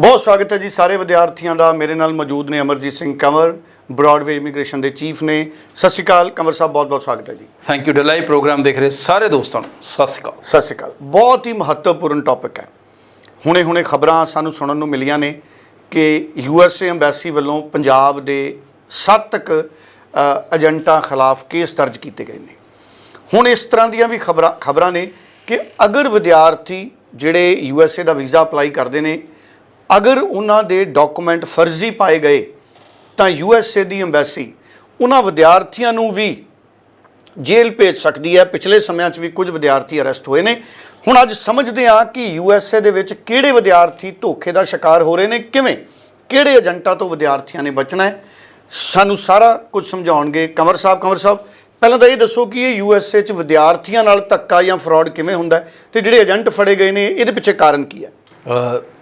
ਬਹੁਤ ਸਵਾਗਤ ਹੈ ਜੀ ਸਾਰੇ ਵਿਦਿਆਰਥੀਆਂ ਦਾ। ਮੇਰੇ ਨਾਲ ਮੌਜੂਦ ਨੇ ਅਮਰਜੀਤ ਸਿੰਘ ਕੰਵਰ ਬ੍ਰੌਡਵੇ ਇਮੀਗ੍ਰੇਸ਼ਨ ਦੇ ਚੀਫ ਨੇ। ਸਤਿ ਸ਼੍ਰੀ ਅਕਾਲ ਕੰਵਰ ਸਾਹਿਬ ਬਹੁਤ ਬਹੁਤ ਸਵਾਗਤ ਹੈ ਜੀ। ਥੈਂਕ ਯੂ ਡਲਾਈ ਪ੍ਰੋਗਰਾਮ ਦੇਖ ਰਹੇ ਸਾਰੇ ਦੋਸਤਾਂ ਨੂੰ। ਸਤਿ ਸ਼੍ਰੀ ਅਕਾਲ। ਸਤਿ ਸ਼੍ਰੀ ਅਕਾਲ। ਬਹੁਤ ਹੀ ਮਹੱਤਵਪੂਰਨ ਟੌਪਿਕ ਹੈ। ਹੁਣੇ ਹੁਣੇ ਖਬਰਾਂ ਸਾਨੂੰ ਸੁਣਨ ਨੂੰ ਮਿਲੀਆਂ ਨੇ ਕਿ ਯੂਐਸਏ ਐਮਬੈਸੀ ਵੱਲੋਂ ਪੰਜਾਬ ਦੇ ਸੱਤ ਕੁ ਅ, ਏਜੰਟਾਂ ਖਿਲਾਫ ਕੇਸ ਦਰਜ ਕੀਤੇ ਗਏ ਨੇ। ਹੁਣ ਇਸ ਤਰ੍ਹਾਂ ਦੀਆਂ ਵੀ ਖਬਰਾਂ ਖਬਰਾਂ ਨੇ ਕਿ ਅਗਰ ਵਿਦਿਆਰਥੀ ਜਿਹੜੇ ਯੂਐਸਏ ਦਾ ਵੀਜ਼ਾ ਅਪਲਾਈ ਕਰਦੇ ਨੇ ਅਗਰ ਉਹਨਾਂ ਦੇ ਡਾਕੂਮੈਂਟ ਫਰਜ਼ੀ ਪਾਏ ਗਏ, ਤਾਂ ਯੂ ਐੱਸ ਏ ਦੀ ਐਮਬੈਸੀ ਉਹਨਾਂ ਵਿਦਿਆਰਥੀਆਂ ਨੂੰ ਵੀ ਜੇਲ੍ਹ ਭੇਜ ਸਕਦੀ ਹੈ। ਪਿਛਲੇ ਸਮਿਆਂ 'ਚ ਵੀ ਕੁਝ ਵਿਦਿਆਰਥੀ ਅਰੈਸਟ ਹੋਏ ਨੇ। ਹੁਣ ਅੱਜ ਸਮਝਦੇ ਹਾਂ ਕਿ ਯੂ ਐੱਸ ਏ ਦੇ ਵਿੱਚ ਕਿਹੜੇ ਵਿਦਿਆਰਥੀ ਧੋਖੇ ਦਾ ਸ਼ਿਕਾਰ ਹੋ ਰਹੇ ਨੇ, ਕਿਵੇਂ, ਕਿਹੜੇ ਏਜੰਟਾਂ ਤੋਂ ਵਿਦਿਆਰਥੀਆਂ ਨੇ ਬਚਣਾ ਹੈ, ਸਾਨੂੰ ਸਾਰਾ ਕੁਝ ਸਮਝਾਉਣਗੇ। ਕੰਵਰ ਸਾਹਿਬ ਕੰਵਰ ਸਾਹਿਬ, ਪਹਿਲਾਂ ਤਾਂ ਇਹ ਦੱਸੋ ਕਿ ਇਹ ਯੂ ਐੱਸ ਏ 'ਚ ਵਿਦਿਆਰਥੀਆਂ ਨਾਲ ਧੱਕਾ ਜਾਂ ਫਰਾਡ ਕਿਵੇਂ ਹੁੰਦਾ ਹੈ ਤੇ ਜਿਹੜੇ ਏਜੰਟ ਫੜੇ ਗਏ ਨੇ, ਇਹਦੇ ਪਿੱਛੇ ਕਾਰਨ ਕੀ ਹੈ?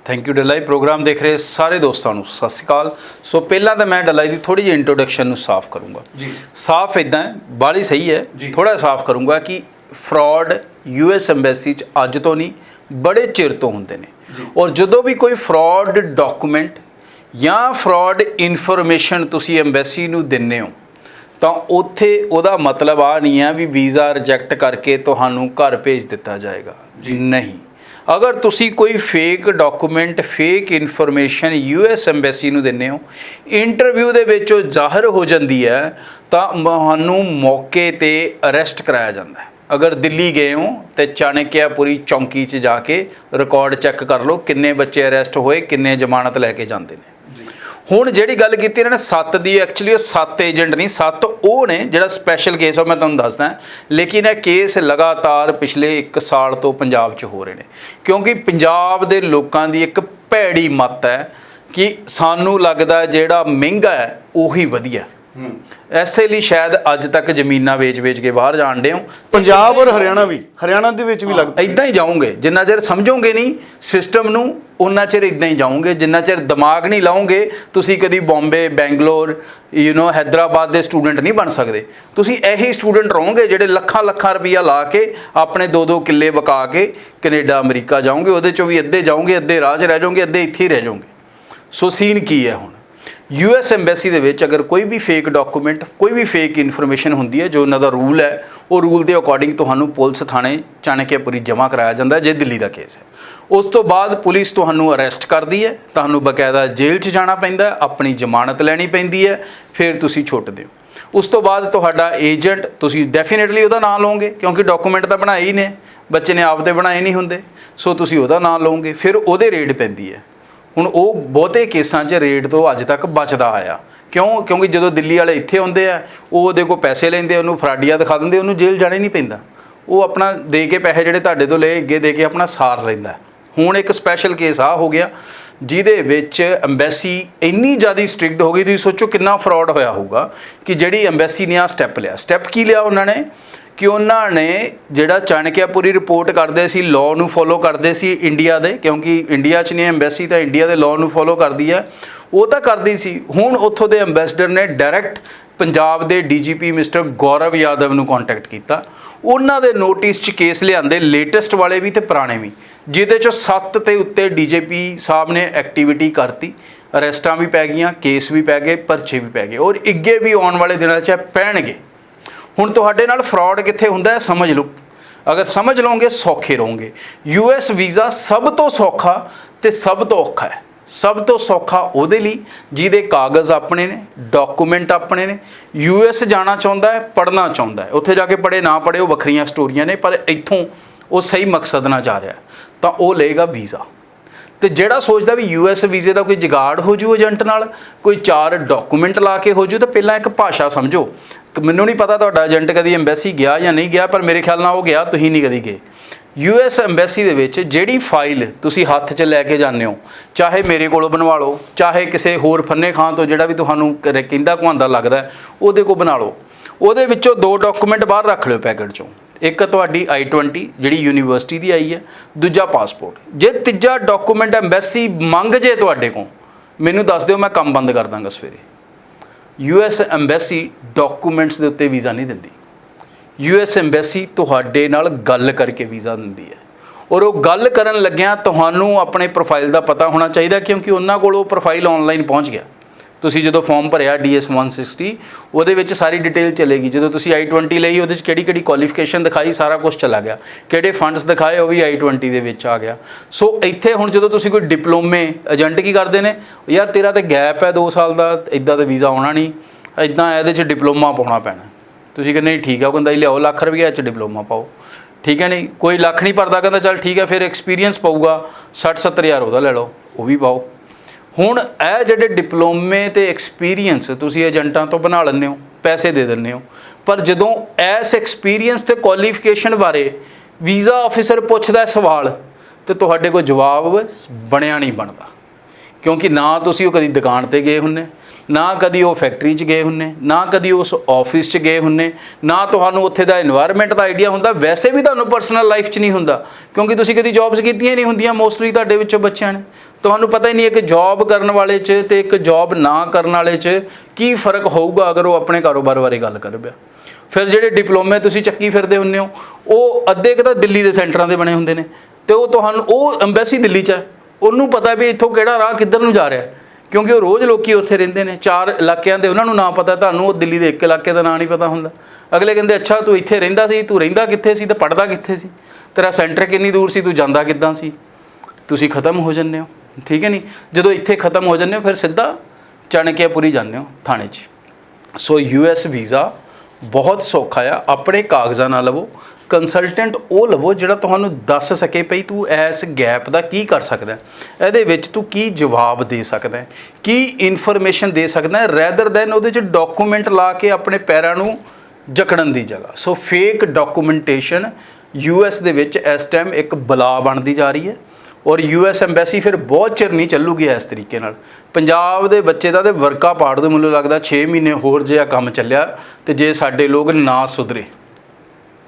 ਥੈਂਕ ਯੂ ਡਲਾਈ ਪ੍ਰੋਗਰਾਮ ਦੇਖ ਰਹੇ ਸਾਰੇ ਦੋਸਤਾਂ ਨੂੰ ਸਤਿ ਸ਼੍ਰੀ ਅਕਾਲ। ਸੋ ਪਹਿਲਾਂ ਤਾਂ ਮੈਂ ਡਲਾਈ ਦੀ ਥੋੜੀ ਜਿਹੀ ਇੰਟਰੋਡਕਸ਼ਨ ਨੂੰ ਸਾਫ਼ ਕਰੂੰਗਾ। ਜੀ। ਸਾਫ਼ ਇਦਾਂ ਬਾਲੀ ਸਹੀ ਹੈ। ਥੋੜਾ ਸਾਫ਼ ਕਰੂੰਗਾ ਕਿ ਫਰਾਡ ਯੂਐਸ ਐਮਬੈਸੀ ਚ ਅੱਜ ਤੋਂ ਨਹੀਂ ਬੜੇ ਚਿਰ ਤੋਂ ਹੁੰਦੇ ਨੇ। ਔਰ ਜਦੋਂ ਵੀ ਕੋਈ ਫਰਾਡ ਡਾਕੂਮੈਂਟ ਜਾਂ ਫਰਾਡ ਇਨਫੋਰਮੇਸ਼ਨ ਤੁਸੀਂ ਐਮਬੈਸੀ ਨੂੰ ਦਿੰਨੇ ਹੋ ਤਾਂ ਉੱਥੇ ਉਹਦਾ ਮਤਲਬ ਆ ਨਹੀਂ ਹੈ ਵੀ ਵੀਜ਼ਾ ਰਿਜੈਕਟ ਕਰਕੇ ਤੁਹਾਨੂੰ ਘਰ ਭੇਜ ਦਿੱਤਾ ਜਾਏਗਾ। ਨਹੀਂ। ਅਗਰ ਤੁਸੀਂ ਕੋਈ fake document fake information US embassy ਨੂੰ ਦਿੰਨੇ ਹੋ ਇੰਟਰਵਿਊ ਦੇ ਵਿੱਚ ਉਹ ਜ਼ਾਹਰ ਹੋ ਜਾਂਦੀ ਹੈ, ਤਾਂ ਤੁਹਾਨੂੰ ਮੌਕੇ ਤੇ ਅਰੈਸਟ ਕਰਾਇਆ ਜਾਂਦਾ ਹੈ। ਅਗਰ ਦਿੱਲੀ ਗਏ ਹੋ ਤੇ ਚਾਣਕਿਆਪੁਰੀ ਚੌਂਕੀ 'ਚ ਜਾ ਕੇ ਰਿਕਾਰਡ ਚੈੱਕ ਕਰ ਲਓ ਕਿੰਨੇ ਬੱਚੇ ਅਰੈਸਟ ਹੋਏ, ਕਿੰਨੇ ਜ਼ਮਾਨਤ ਲੈ ਕੇ ਜਾਂਦੇ ਨੇ। ਹੁਣ ਜਿਹੜੀ ਗੱਲ ਕੀਤੀ ਇਹਨਾਂ ਨੇ 7 ਦੀ ਐਕਚੁਅਲੀ ਉਹ 7 ਏਜੰਟ ਨਹੀਂ 7 ਉਹ ਨੇ ਜਿਹੜਾ ਸਪੈਸ਼ਲ ਕੇਸ ਆ ਮੈਂ ਤੁਹਾਨੂੰ ਦੱਸਦਾ ਲੇਕਿਨ ਇਹ ਕੇਸ ਲਗਾਤਾਰ ਪਿਛਲੇ 1 ਸਾਲ ਤੋਂ ਪੰਜਾਬ 'ਚ ਹੋ ਰਹੇ ਨੇ। ਕਿਉਂਕਿ ਪੰਜਾਬ ਦੇ ਲੋਕਾਂ ਦੀ ਇੱਕ ਭੈੜੀ ਮੱਤ ਹੈ ਕਿ ਸਾਨੂੰ ਲੱਗਦਾ ਜਿਹੜਾ ਮਹਿੰਗਾ ਹੈ, ਉਹੀ ਵਧੀਆ। ਐਸੇ ਲਈ ਸ਼ਾਇਦ ਅੱਜ ਤੱਕ ਜ਼ਮੀਨਾਂ ਵੇਚ-ਵੇਚ ਕੇ ਬਾਹਰ ਜਾਣਦੇ ਹੋ। ਪੰਜਾਬ ਔਰ ਹਰਿਆਣਾ ਵੀ ਹਰਿਆਣਾ ਦੇ ਵਿੱਚ ਵੀ ਲੱਗ ਇਦਾਂ ਹੀ। ਜਾਉਂਗੇ ਜਿੰਨਾ ਚਿਰ ਸਮਝੋਗੇ ਨਹੀਂ ਸਿਸਟਮ ਨੂੰ ਉਨਾ ਚਿਰ ਇਦਾਂ ਹੀ ਜਾਉਂਗੇ ਜਿੰਨਾ ਚਿਰ ਦਿਮਾਗ ਨਹੀਂ ਲਾਓਗੇ ਤੁਸੀਂ ਕਦੀ ਬੰਬੇ ਬੈਂਗਲੌਰ ਯੂ نو ਹైదరాబాద్ ਦੇ ਸਟੂਡੈਂਟ ਨਹੀਂ ਬਣ ਸਕਦੇ। ਤੁਸੀਂ ਇਹੀ ਸਟੂਡੈਂਟ ਰਹੋਗੇ ਜਿਹੜੇ ਲੱਖਾਂ ਲੱਖਾਂ ਰੁਪਈਆ ਲਾ ਕੇ ਆਪਣੇ ਦੋ ਦੋ ਕਿੱਲੇ ਵਕਾ ਕੇ ਕੈਨੇਡਾ ਅਮਰੀਕਾ ਜਾਉਂਗੇ ਉਹਦੇ ਚੋਂ ਵੀ ਅੱਧੇ ਜਾਓਗੇ ਅੱਧੇ ਰਾਜ ਰਹਿ ਜਾਉਂਗੇ ਅੱਧੇ ਇੱਥੇ ਹੀ ਰਹਿ ਜਾਉਂਗੇ ਸੋ ਸੀਨ ਕੀ ਹੈ ਹੁਣ? ਯੂ ਯੂਐਸ ਐਮਬੈਸੀ ਦੇ ਵਿੱਚ ਅਗਰ ਕੋਈ ਵੀ ਫੇਕ ਡਾਕੂਮੈਂਟ ਕੋਈ ਵੀ ਫੇਕ ਇਨਫੋਰਮੇਸ਼ਨ ਹੁੰਦੀ ਹੈ ਜੋ ਉਹਨਾਂ ਦਾ ਰੂਲ ਹੈ, ਉਹ ਰੂਲ ਦੇ ਅਕੋਰਡਿੰਗ ਤੁਹਾਨੂੰ ਪੁਲਿਸ ਥਾਣੇ ਚਾਣਕਿਆਪੁਰੀ ਜਮ੍ਹਾਂ ਕਰਾਇਆ ਜਾਂਦਾ ਜੇ ਦਿੱਲੀ ਦਾ ਕੇਸ ਹੈ। ਉਸ ਤੋਂ ਬਾਅਦ ਪੁਲਿਸ ਤੁਹਾਨੂੰ ਅਰੈਸਟ ਕਰਦੀ ਹੈ, ਤੁਹਾਨੂੰ ਬਕਾਇਦਾ ਜੇਲ੍ਹ 'ਚ ਜਾਣਾ ਪੈਂਦਾ ਆਪਣੀ ਜ਼ਮਾਨਤ ਲੈਣੀ ਪੈਂਦੀ ਹੈ, ਫਿਰ ਤੁਸੀਂ ਛੁੱਟਦੇ ਹੋ ਉਸ ਤੋਂ ਬਾਅਦ ਤੁਹਾਡਾ ਏਜੰਟ, ਤੁਸੀਂ ਡੈਫੀਨਿਟਲੀ ਉਹਦਾ ਨਾਮ ਲਓਗੇ, ਕਿਉਂਕਿ ਡਾਕੂਮੈਂਟ ਤਾਂ ਬਣਾਏ ਹੀ ਨੇ, ਬੱਚੇ ਨੇ ਆਪਦੇ ਬਣਾਏ ਨਹੀਂ ਹੁੰਦੇ, ਸੋ ਤੁਸੀਂ ਉਹਦਾ ਨਾਮ ਲਓਗੇ, ਫਿਰ ਉਹਦੇ ਰੇਡ ਪੈਂਦੀ ਹੈ। ਹੁਣ ਉਹ ਬਹੁਤੇ ਕੇਸਾਂ 'ਚ ਰੇਟ ਤੋਂ ਅੱਜ ਤੱਕ ਬਚਦਾ ਆਇਆ। ਕਿਉਂ? ਕਿਉਂਕਿ ਜਦੋਂ ਦਿੱਲੀ ਵਾਲੇ ਇੱਥੇ ਆਉਂਦੇ ਆ, ਉਹ ਉਹਦੇ ਕੋਲ ਪੈਸੇ ਲੈਂਦੇ ਉਹਨੂੰ ਫਰਾਡੀਆ ਦਿਖਾ ਦਿੰਦੇ ਉਹਨੂੰ ਜੇਲ੍ਹ ਜਾਣਾ ਹੀ ਨਹੀਂ ਪੈਂਦਾ। ਉਹ ਆਪਣਾ ਦੇ ਕੇ ਪੈਸੇ ਜਿਹੜੇ ਤੁਹਾਡੇ ਤੋਂ ਲਏ, ਅੱਗੇ ਦੇ ਕੇ ਆਪਣਾ ਸਾਰ ਲੈਂਦਾ। ਹੁਣ ਇੱਕ ਸਪੈਸ਼ਲ ਕੇਸ ਆ, ਹੋ ਗਿਆ। ਜਿਹਦੇ ਵਿੱਚ ਐਮਬੈਸੀ ਇੰਨੀ ਜ਼ਿਆਦਾ ਸਟ੍ਰਿਕਟ ਹੋ ਗਈ, ਤੁਸੀਂ ਸੋਚੋ ਕਿੰਨਾ ਫਰਾਡ ਹੋਇਆ ਹੋਊਗਾ ਕਿ ਜਿਹੜੀ ਐਮਬੈਸੀ ਨੇ ਆ ਸਟੈਪ ਲਿਆ। ਸਟੈਪ ਕੀ ਲਿਆ ਉਹਨਾਂ ਨੇ? ਕਿ ਉਹਨਾਂ ਨੇ ਜਿਹੜਾ ਚਾਣਕਿਆਪੁਰੀ ਰਿਪੋਰਟ ਕਰਦੇ ਸੀ ਲਾਅ ਨੂੰ ਫੋਲੋ ਕਰਦੇ ਸੀ ਇੰਡੀਆ ਦੇ, ਕਿਉਂਕਿ ਇੰਡੀਆ 'ਚ ਨਹੀਂ ਐਮਬੈਸੀ, ਤਾਂ ਇੰਡੀਆ ਦੇ ਲਾਅ ਨੂੰ ਫੋਲੋ ਕਰਦੀ ਹੈ। ਉਹ ਤਾਂ ਕਰਦੀ ਸੀ। ਹੁਣ ਉੱਥੋਂ ਦੇ ਐਮਬੈਸਡਰ ਨੇ ਡਾਇਰੈਕਟ ਪੰਜਾਬ ਦੇ ਡੀਜੀਪੀ ਮਿਸਟਰ ਗੌਰਵ ਯਾਦਵ ਨੂੰ ਕੰਟੈਕਟ ਕੀਤਾ। ਉਹਨਾਂ ਦੇ ਨੋਟਿਸ 'ਚ ਕੇਸ ਲਿਆਂਦੇ ਲੇਟੈਸਟ ਵਾਲੇ ਵੀ ਤੇ ਪੁਰਾਣੇ ਵੀ। ਜਿਹਦੇ 'ਚੋਂ 7 ਤੇ ਉੱਤੇ ਡੀਜੀਪੀ ਸਾਹਿਬ ਨੇ ਐਕਟੀਵਿਟੀ ਕਰਤੀ। ਅਰੈਸਟਾਂ ਵੀ ਪੈ ਗਈਆਂ ਕੇਸ ਵੀ ਪੈ ਗਏ, ਪਰਚੇ ਵੀ ਪੈ ਗਏ। ਔਰ ਅੱਗੇ ਵੀ ਆਉਣ ਵਾਲੇ ਦਿਨਾਂ 'ਚ ਇਹ ਪੈਣਗੇ। ਹੁਣ ਤੁਹਾਡੇ ਨਾਲ ਫਰਾਡ ਕਿੱਥੇ ਹੁੰਦਾ ਹੈ, ਸਮਝ ਲਓ। ਅਗਰ ਸਮਝ ਲਓਗੇ, ਸੌਖੇ ਰਹੋਗੇ। ਯੂਐਸ ਵੀਜ਼ਾ ਸਭ ਤੋਂ ਸੌਖਾ ਤੇ ਸਭ ਤੋਂ ਔਖਾ ਹੈ। ਸਭ ਤੋਂ ਸੌਖਾ ਉਹਦੇ ਲਈ, ਜਿਹਦੇ ਕਾਗਜ਼ ਆਪਣੇ ਨੇ ਡਾਕੂਮੈਂਟ ਆਪਣੇ ਨੇ ਯੂ ਯੂਐਸ ਜਾਣਾ ਚਾਹੁੰਦਾ ਹੈ, ਪੜ੍ਹਨਾ ਚਾਹੁੰਦਾ ਹੈ। ਉੱਥੇ ਜਾ ਕੇ ਪੜ੍ਹੇ, ਨਾ ਪੜ੍ਹੇ, ਉਹ ਵੱਖਰੀਆਂ ਸਟੋਰੀਆਂ ਨੇ, ਪਰ ਇੱਥੋਂ ਉਹ ਸਹੀ ਮਕਸਦ ਨਾਲ ਜਾ ਰਿਹਾ ਤਾਂ ਉਹ ਲਏਗਾ ਵੀਜ਼ਾ। ਤੇ ਜਿਹੜਾ ਸੋਚਦਾ ਵੀ ਯੂ ਯੂਐਸ ਵੀਜ਼ੇ ਦਾ ਕੋਈ ਜਗਾੜ ਹੋ ਜੂ ਏਜੰਟ ਨਾਲ, ਕੋਈ ਚਾਰ ਡਾਕੂਮੈਂਟ ਲਾ ਕੇ ਹੋ ਜੂ, ਤਾਂ ਪਹਿਲਾਂ ਇੱਕ ਭਾਸ਼ਾ ਸਮਝੋ। ਮੈਨੂੰ ਨਹੀਂ ਪਤਾ ਤੁਹਾਡਾ ਏਜੰਟ ਕਦੀ ਐਮਬੈਸੀ ਗਿਆ ਜਾਂ ਨਹੀਂ ਗਿਆ, ਪਰ ਮੇਰੇ ਖਿਆਲ ਨਾਲ ਉਹ ਗਿਆ, ਤੁਸੀਂ ਨਹੀਂ ਕਦੀ ਗਏ। ਯੂ ਯੂਐਸ ਐਮਬੈਸੀ ਦੇ ਵਿੱਚ ਜਿਹੜੀ ਫਾਈਲ ਤੁਸੀਂ ਹੱਥ 'ਚ ਲੈ ਕੇ ਜਾਂਦੇ ਹੋ, ਚਾਹੇ ਮੇਰੇ ਕੋਲੋਂ ਬਣਵਾ ਲਓ, ਚਾਹੇ ਕਿਸੇ ਹੋਰ ਫੰਨੇ ਖਾਂ ਤੋਂ ਜਿਹੜਾ ਵੀ ਤੁਹਾਨੂੰ ਕਹਿੰਦਾ ਕੁਹਾਂਦਾ ਲੱਗਦਾ ਉਹਦੇ ਕੋਲ ਬਣਾ ਲਓ। ਉਹਦੇ ਵਿੱਚੋਂ ਦੋ ਡਾਕੂਮੈਂਟ ਬਾਹਰ ਰੱਖ ਲਿਓ ਪੈਕੇਟ 'ਚੋਂ। ਇੱਕ ਤੁਹਾਡੀ I20 ਜਿਹੜੀ ਯੂਨੀਵਰਸਿਟੀ ਦੀ ਆਈ ਹੈ, ਦੂਜਾ ਪਾਸਪੋਰਟ। ਜੇ ਤੀਜਾ ਡਾਕੂਮੈਂਟ ਐਮਬੈਸੀ ਮੰਗ ਜੇ ਤੁਹਾਡੇ ਕੋਲ, ਮੈਨੂੰ ਦੱਸ ਦਿਓ, ਮੈਂ ਕੰਮ ਬੰਦ ਕਰ ਦਾਂਗਾ ਸਵੇਰੇ। ਯੂਐਸ ਐਮਬੈਸੀ ਡਾਕੂਮੈਂਟਸ ਦੇ ਉੱਤੇ ਵੀਜ਼ਾ ਨਹੀਂ ਦਿੰਦੀ। ਯੂ ਯੂਐਸ ਐਮਬੈਸੀ ਤੁਹਾਡੇ ਨਾਲ ਗੱਲ ਕਰਕੇ ਵੀਜ਼ਾ ਦਿੰਦੀ ਹੈ। ਔਰ ਉਹ ਗੱਲ ਕਰਨ ਲੱਗਿਆਂ ਤੁਹਾਨੂੰ ਆਪਣੇ ਪ੍ਰੋਫਾਈਲ ਦਾ ਪਤਾ ਹੋਣਾ ਚਾਹੀਦਾ ਕਿਉਂਕਿ ਉਹਨਾਂ ਕੋਲ ਉਹ ਪ੍ਰੋਫਾਈਲ ਆਨਲਾਈਨ ਪਹੁੰਚ ਗਿਆ। ਤੁਸੀਂ ਜਦੋਂ ਫਾਰਮ ਭਰਿਆ DS 160 ਉਹਦੇ ਵਿੱਚ ਸਾਰੀ ਡਿਟੇਲ ਚਲੇਗੀ। ਜਦੋਂ ਤੁਸੀਂ I20 ਲਈ, ਉਹਦੇ 'ਚ ਕਿਹੜੀ ਕਿਹੜੀ ਕੁਆਲੀਫਿਕੇਸ਼ਨ ਦਿਖਾਈ, ਸਾਰਾ ਕੁਝ ਚਲਾ ਗਿਆ। ਕਿਹੜੇ ਫੰਡਸ ਦਿਖਾਏ, ਉਹ ਵੀ I20 ਦੇ ਵਿੱਚ ਆ ਗਿਆ। ਸੋ ਇੱਥੇ ਹੁਣ ਜਦੋਂ ਤੁਸੀਂ ਕੋਈ ਡਿਪਲੋਮੇ ਏਜੰਟ ਕੀ ਕਰਦੇ ਨੇ, ਯਾਰ ਤੇਰਾ ਤੇ ਗੈਪ ਹੈ 2 ਸਾਲ ਦਾ ਇਦਾਂ ਦਾ ਵੀਜ਼ਾ ਆਉਣਾ ਨਹੀਂ। ਇਦਾਂ ਇਹਦੇ 'ਚ ਡਿਪਲੋਮਾ ਪਾਉਣਾ ਪੈਣਾ। ਤੁਸੀਂ ਕਹਿੰਦੇ ਨਹੀਂ ਠੀਕ ਆ, ਉਹ ਕਹਿੰਦਾ ਜੀ ਲਿਆਓ, ਲੱਖ ਰੁਪਏ 'ਚ ਡਿਪਲੋਮਾ ਪਾਓ। ਠੀਕ ਹੈ ਨਹੀਂ? ਕੋਈ ਲੱਖ ਨਹੀਂ ਭਰਦਾ, ਕਹਿੰਦਾ ਚੱਲ ਠੀਕ ਹੈ, ਫਿਰ ਐਕਸਪੀਰੀਅੰਸ ਪਊਗਾ 60 70 ਹਜ਼ਾਰ ਉਹਦਾ ਲੈ ਲਓ, ਉਹ ਵੀ ਪਾਓ। ਹੁਣ ਇਹ ਜਿਹੜੇ ਡਿਪਲੋਮੇ ਤੇ ਐਕਸਪੀਰੀਅੰਸ ਤੁਸੀਂ ਏਜੰਟਾਂ ਤੋਂ ਬਣਾ ਲੈਂਦੇ ਹੋ, ਪੈਸੇ ਦੇ ਦਿੰਦੇ ਹੋ, ਪਰ ਜਦੋਂ ਐਸ ਐਕਸਪੀਰੀਅੰਸ ਤੇ ਕੁਆਲੀਫਿਕੇਸ਼ਨ ਬਾਰੇ ਵੀਜ਼ਾ ਆਫੀਸਰ ਪੁੱਛਦਾ ਸਵਾਲ, ਤੇ ਤੁਹਾਡੇ ਕੋਲ ਜਵਾਬ ਬਣਿਆ ਨਹੀਂ ਬਣਦਾ। ਕਿਉਂਕਿ ਨਾ ਤੁਸੀਂ ਉਹ ਕਦੀ ਦੁਕਾਨ ਤੇ ਗਏ ਹੁੰਨੇ ਨਾ ਕਦੀ ਉਹ ਫੈਕਟਰੀ 'ਚ ਗਏ ਹੁੰਨੇ, ਨਾ ਕਦੀ ਉਸ ਆਫਿਸ 'ਚ ਗਏ ਹੁੰਨੇ, ਨਾ ਤੁਹਾਨੂੰ ਉੱਥੇ ਦਾ এনवायरमेंट ਦਾ ਆਈਡੀਆ ਹੁੰਦਾ, ਵੈਸੇ ਵੀ ਤੁਹਾਨੂੰ ਪਰਸਨਲ ਲਾਈਫ 'ਚ ਨਹੀਂ ਹੁੰਦਾ, ਕਿਉਂਕਿ ਤੁਸੀਂ ਕਦੀ ਜੌਬਸ ਕੀਤੀਆਂ ਨਹੀਂ ਹੁੰਦੀਆਂ ਮੋਸਟਲੀ ਤੁਹਾਡੇ ਵਿੱਚੋਂ ਬੱਚਿਆਂ ਨੇ। ਤੁਹਾਨੂੰ ਪਤਾ ਹੀ ਨਹੀਂ ਇੱਕ ਜੌਬ ਕਰਨ ਵਾਲੇ 'ਚ ਤੇ ਇੱਕ ਜੌਬ ਨਾ ਕਰਨ ਵਾਲੇ 'ਚ ਕੀ ਫ਼ਰਕ ਹੋਊਗਾ ਅਗਰ ਉਹ ਆਪਣੇ ਕਾਰੋਬਾਰ ਬਾਰੇ ਗੱਲ ਕਰ ਬਿਆ ਫਿਰ ਜਿਹੜੇ ਡਿਪਲੋਮੇ ਤੁਸੀਂ ਚੱਕੀ ਫਿਰਦੇ ਹੁੰਨੇ ਹੋ, ਉਹ ਅੱਧੇ ਕਿਤਾ ਦਿੱਲੀ ਦੇ ਸੈਂਟਰਾਂ ਦੇ ਬਣੇ ਹੁੰਦੇ ਨੇ, ਤੇ ਉਹ ਤੁਹਾਨੂੰ, ਉਹ ਐਮਬੈਸੀ ਦਿੱਲੀ 'ਚ ਹੈ। ਉਹਨੂੰ ਪਤਾ ਵੀ ਇੱਥੋਂ ਕਿਹੜਾ ਰਾਹ ਕਿੱਧਰ ਨੂੰ ਜਾ ਰਿਹਾ। ਕਿਉਂਕਿ ਉਹ ਰੋਜ਼ ਲੋਕੀ ਉੱਥੇ ਰਹਿੰਦੇ ਨੇ, ਚਾਰ ਇਲਾਕਿਆਂ ਦੇ ਉਹਨਾਂ ਨੂੰ ਨਾਂ ਪਤਾ, ਤੁਹਾਨੂੰ ਉਹ ਦਿੱਲੀ ਦੇ ਇੱਕ ਇਲਾਕੇ ਦਾ ਨਾਂ ਨਹੀਂ ਪਤਾ ਹੁੰਦਾ। ਅਗਲੇ ਕਹਿੰਦੇ, ਅੱਛਾ, ਤੂੰ ਇੱਥੇ ਰਹਿੰਦਾ ਸੀ, ਤੂੰ ਰਹਿੰਦਾ ਕਿੱਥੇ ਸੀ, ਤੇ ਪੜਦਾ ਕਿੱਥੇ ਸੀ? ਤੇਰਾ ਸੈਂਟਰ ਕਿੰਨੀ ਦੂਰ ਸੀ, ਤੂੰ ਜਾਂਦਾ ਕਿੱਦਾਂ ਸੀ? ਤੁਸੀਂ ਖਤਮ ਹੋ ਜੰਨੇ ਹੋ, ਠੀਕ ਹੈ ਨਹੀਂ ਜਦੋਂ ਇੱਥੇ ਖਤਮ ਹੋ ਜੰਨੇ ਹੋ, ਫਿਰ ਸਿੱਧਾ ਚਾਣਕਿਆਪੁਰੀ ਜਾਂਦੇ ਹੋ ਥਾਣੇ 'ਚ। ਸੋ ਯੂਐਸ ਵੀਜ਼ਾ ਬਹੁਤ ਸੌਖਾ ਆ, ਆਪਣੇ ਕਾਗਜ਼ਾਂ ਨਾਲ ਲਵੋ ਕੰਸਲਟੈਂਟ ਉਹ ਲਵੋ ਜਿਹੜਾ ਤੁਹਾਨੂੰ ਦੱਸ ਸਕੇ ਭਈ ਤੂੰ ਇਸ ਗੈਪ ਦਾ ਕੀ ਕਰ ਸਕਦਾ ਇਹਦੇ ਵਿੱਚ ਤੂੰ ਕੀ ਜਵਾਬ ਦੇ ਸਕਦਾ ਕੀ ਇਨਫੋਰਮੇਸ਼ਨ ਦੇ ਸਕਦਾ ਰੈਦਰ ਦੈਨ ਉਹਦੇ ਚ ਡਾਕੂਮੈਂਟ ਲਾ ਕੇ ਆਪਣੇ ਪੈਰਾਂ ਨੂੰ ਜਕੜਨ ਦੀ ਜਗ੍ਹਾ। ਸੋ ਫੇਕ ਡਾਕੂਮੈਂਟੇਸ਼ਨ ਯੂਐਸ ਦੇ ਵਿੱਚ ਇਸ ਟਾਈਮ ਇੱਕ ਬਲਾ ਬਣਦੀ ਜਾ ਰਹੀ ਹੈ ਔਰ ਯੂਐਸ ਐਮਬੈਸੀ ਫਿਰ ਬਹੁਤ ਚਿਰ ਨਹੀਂ ਚੱਲੂਗੀ ਇਸ ਤਰੀਕੇ ਨਾਲ। ਪੰਜਾਬ ਦੇ ਬੱਚੇ ਦਾ ਤੇ ਵਰਕਾ ਪਾੜ ਦੇ ਮੈਨੂੰ ਲੱਗਦਾ 6 ਮਹੀਨੇ ਹੋਰ ਜੇ ਆ ਕੰਮ ਚੱਲਿਆ ਤੇ ਜੇ ਸਾਡੇ ਲੋਕ ਨਾ ਸੁਧਰੇ।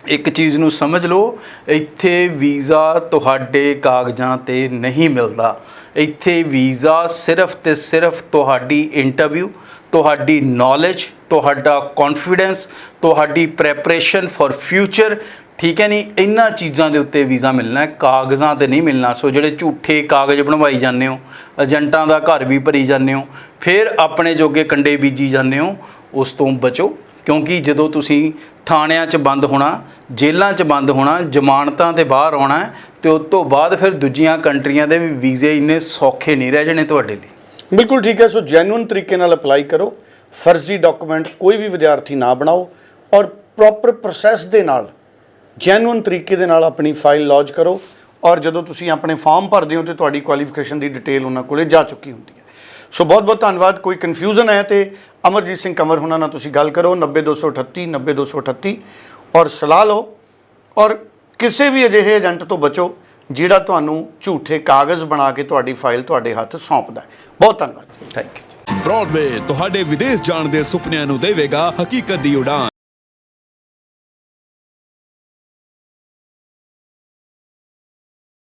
ਇੱਕ ਚੀਜ਼ ਨੂੰ ਸਮਝ ਲਓ, ਇੱਥੇ ਵੀਜ਼ਾ ਤੁਹਾਡੇ ਕਾਗਜ਼ਾਂ ਤੇ ਨਹੀਂ ਮਿਲਦਾ। ਇੱਥੇ ਵੀਜ਼ਾ ਸਿਰਫ ਤੇ ਸਿਰਫ ਤੁਹਾਡੀ ਇੰਟਰਵਿਊ ਤੁਹਾਡੀ ਨੌਲੇਜ ਤੁਹਾਡਾ ਕੌਨਫੀਡੈਂਸ ਤੁਹਾਡੀ ਪ੍ਰੈਪਰੇਸ਼ਨ ਫॉर ਫਿਊਚਰ ਠੀਕ ਹੈ ਨਹੀਂ ਇਹਨਾਂ ਚੀਜ਼ਾਂ ਦੇ ਉੱਤੇ ਵੀਜ਼ਾ ਮਿਲਣਾ ਹੈ। ਕਾਗਜ਼ਾਂ ਤੇ ਨਹੀਂ ਮਿਲਣਾ। ਸੋ ਜਿਹੜੇ ਝੂਠੇ ਕਾਗਜ਼ ਬਣਵਾਈ ਜਾਂਦੇ ਹੋ, ਏਜੰਟਾਂ ਦਾ ਘਰ ਵੀ ਭਰੀ ਜਾਂਦੇ ਹੋ, ਫਿਰ ਆਪਣੇ ਜੋਗੇ ਕੰਡੇ ਬੀਜੀ ਜਾਂਦੇ ਹੋ, ਉਸ ਤੋਂ ਬਚੋ। ਕਿਉਂਕਿ ਜਦੋਂ ਤੁਸੀਂ ਥਾਣਿਆਂ 'ਚ ਬੰਦ ਹੋਣਾ, ਜੇਲ੍ਹਾਂ 'ਚ ਬੰਦ ਹੋਣਾ, ਜ਼ਮਾਨਤਾਂ ਤੇ ਬਾਹਰ ਆਉਣਾ ਹੈ, ਤੇ ਉਸ ਤੋਂ ਬਾਅਦ ਫਿਰ ਦੂਜੀਆਂ ਕੰਟਰੀਆਂ ਦੇ ਵੀ ਵੀਜ਼ੇ ਇੰਨੇ ਸੌਖੇ ਨਹੀਂ ਰਹਿ ਜਾਣੇ ਤੁਹਾਡੇ ਲਈ। ਬਿਲਕੁਲ ਠੀਕ ਹੈ, ਸੋ ਜੈਨੂਇਨ ਤਰੀਕੇ ਨਾਲ ਅਪਲਾਈ ਕਰੋ, ਫਰਜ਼ੀ ਡਾਕੂਮੈਂਟ ਕੋਈ ਵੀ ਵਿਦਿਆਰਥੀ ਨਾ ਬਣਾਓ ਔਰ ਪ੍ਰੋਪਰ ਪ੍ਰੋਸੈਸ ਦੇ ਨਾਲ ਜੈਨੂਇਨ ਤਰੀਕੇ ਦੇ ਨਾਲ ਆਪਣੀ ਫਾਈਲ ਲੌਜ ਕਰੋ ਔਰ ਜਦੋਂ ਤੁਸੀਂ ਆਪਣੇ ਫਾਰਮ ਭਰਦੇ ਹੋ ਤੇ ਤੁਹਾਡੀ ਕੁਆਲੀਫਿਕੇਸ਼ਨ ਦੀ ਡਿਟੇਲ ਉਹਨਾਂ ਕੋਲੇ ਜਾ ਚੁੱਕੀ ਹੁੰਦੀ ਹੈ। ਸੋ ਬਹੁਤ ਬਹੁਤ ਧੰਨਵਾਦ। ਕੋਈ ਕਨਫਿਊਜ਼ਨ ਹੈ ਤੇ ਅਮਰਜੀਤ ਸਿੰਘ ਕੰਵਰ ਹੁਣਾਂ ਨਾਲ ਤੁਸੀਂ ਗੱਲ ਕਰੋ। 90238 90238 ਔਰ ਸਲਾਹ ਲਓ। ਔਰ ਕਿਸੇ ਵੀ ਅਜਿਹੇ ਏਜੰਟ ਤੋਂ ਬਚੋ ਜਿਹੜਾ ਤੁਹਾਨੂੰ ਝੂਠੇ ਕਾਗਜ਼ ਬਣਾ ਕੇ ਤੁਹਾਡੀ ਫਾਈਲ ਤੁਹਾਡੇ ਹੱਥ ਸੌਂਪਦਾ ਹੈ। ਬਹੁਤ ਧੰਨਵਾਦ। ਥੈਂਕ ਯੂ ਬ੍ਰੌਡਵੇ ਤੁਹਾਡੇ ਵਿਦੇਸ਼ ਜਾਣ ਦੇ ਸੁਪਨਿਆਂ ਨੂੰ ਦੇਵੇਗਾ ਹਕੀਕਤ ਦੀ ਉਡਾਨ।